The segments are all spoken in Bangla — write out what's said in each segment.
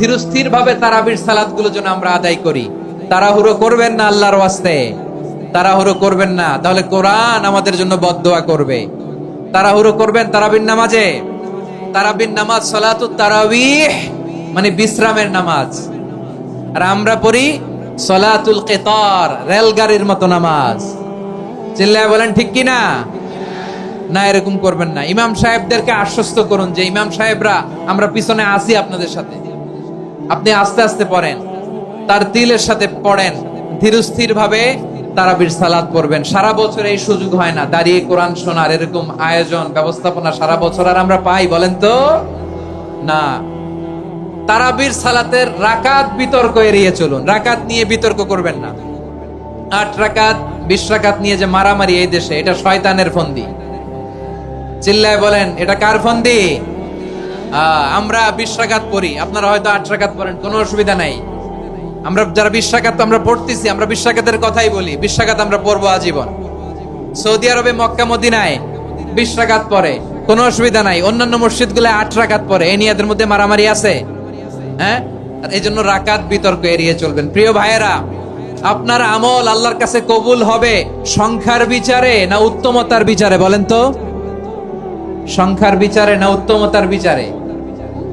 ধীরস্থির ভাবে তারাবির সালাদগুলো যেন আমরা আদায় করি। তাড়াহুড়ো করবেন না আল্লাহর ওয়াস্তে। তাড়াহুড়ো করবেন না। তাহলে কোরআন আমাদের জন্য বদদোয়া করবে। তাড়াহুড়ো করবেন তারাবির নামাজে। তারাবির নামাজ সালাতু তারাবিহ মানে বিশ্রামের নামাজ। আর আমরা পড়ি সলাতুল কেতার, রেলগাড়ির মতো নামাজ। চিল্লায় বলেন ঠিক কি না না, এরকম করবেন না। ইমাম সাহেবদেরকে আশ্বস্ত করুন যে, ইমাম সাহেবরা, আমরা পিছনে আসি আপনাদের সাথে। আপনি আস্তে আস্তে পড়েন। তার তিলের সাথে পড়েন। ধীরস্থির ভাবে তারাবির সালাদ পড়বেন। সারা বছর এই সুযোগ হয় না। দাঁড়িয়ে কোরআন শোনার এরকম আয়োজন, ব্যবস্থাপনা সারা বছর আর আমরা পাই, বলেন তো? না। তারাবির সালাতের রাকাত বিতর্ক এড়িয়ে চলুন। রাকাত নিয়ে বিতর্ক করবেন না। আট রাকাত, বিশ রাকাত নিয়ে যে মারামারি এই দেশে, এটা শয়তানের ফন্দি। চিল্লায় বলেন, এটা কার ফন্দি? আমরা বিশ পড়ি। আপনারা হয়তো আট রাকাত পড়েন, কোনো অসুবিধা নাই। আমরা যারা বিশ রাকাত আমরা পড়তেছি, আমরা বিশ কথাই বলি, বিশ আমরা পড়ব আজীবন। সৌদি আরবে মক্কা, মদিনায় বিশ পরে কোনো অসুবিধা নাই। অন্যান্য মসজিদগুলো আট রাকাত পরে এ নিয়ে মধ্যে মারামারি আছে। হ্যাঁ? আর এই জন্য রাকাত বিতর্ক এড়িয়ে চলবেন। প্রিয় ভাইয়েরা, আপনার আমল আল্লাহর কাছে কবুল হবে সংখ্যার বিচারে না উত্তমতার বিচারে, বলেন তো? সংখ্যার বিচারে না উত্তমতার বিচারে?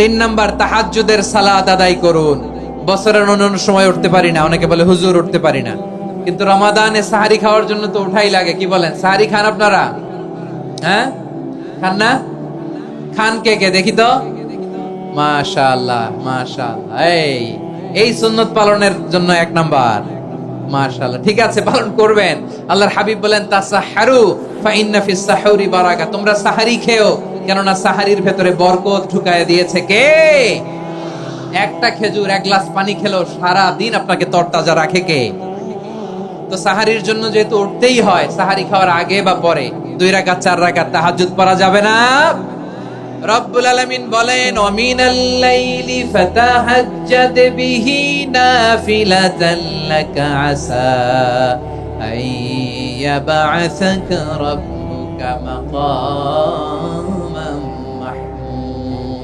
তিন নাম্বার তাহাজ্জুদের সালাত আদায় করুন। বছরের অন্যান্য সময় উঠতে পারি না, অনেকে বলে হুজুর উঠতে পারি না। কিন্তু রমাদানে সাহারি খাওয়ার জন্য তো উঠাই লাগে, কি বলেন? সাহারি খান আপনারা? হ্যাঁ? খান না? খান কে কে? দেখি তো। মাশাআল্লাহ মাশাআল্লাহ। এই এই সুন্নত পালনের জন্য এক নাম্বার। মাশাআল্লাহ, ঠিক আছে, পালন করবেন। আল্লাহর হাবিব বলেন, তাসাহারু ফা ইন্না ফিস সাহুরি বারাকা। তোমরা সাহারি খেও। কেননা সাহারির ভেতরে বরকত ঢুকায় দিয়েছে কে? একটা খেজুর, এক গ্লাস পানি খেলো সারা দিন আপনাকে তরতাজা রাখে কে? তো সাহারির জন্য যেহেতু উঠতেই হয়, সাহারি খাওয়ার আগে বা পরে, দুই রাকাত, চার রাকাত তাহাজ্জুদ পড়া যাবে না? রব্বুল আলামিন বলেন ওয়ামিনাল লাইলি ফাতাহাজ্জাদ বিহি নাফিলাতান লাকা আসা আইয়াবআসাকা রাব্বুকা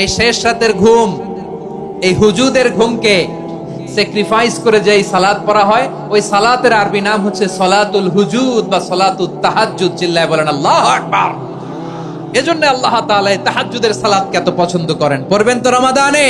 এই শেষ রাতের ঘুম, এই হুজুদের ঘুমকে স্যাক্রিফাইস করে যেই সালাত পড়া হয়, ওই সালাতের আরবি নাম হচ্ছে সলাতুল হুজুদ বা সলাতুল তাহাজ্জুদ, চিল্লায় বলেন, আল্লাহ আকবার। এজন্য আল্লাহ তাআলা তাহাজ্জুদের সালাতকে এত পছন্দ করেন। পড়বেন তো রমাদানে।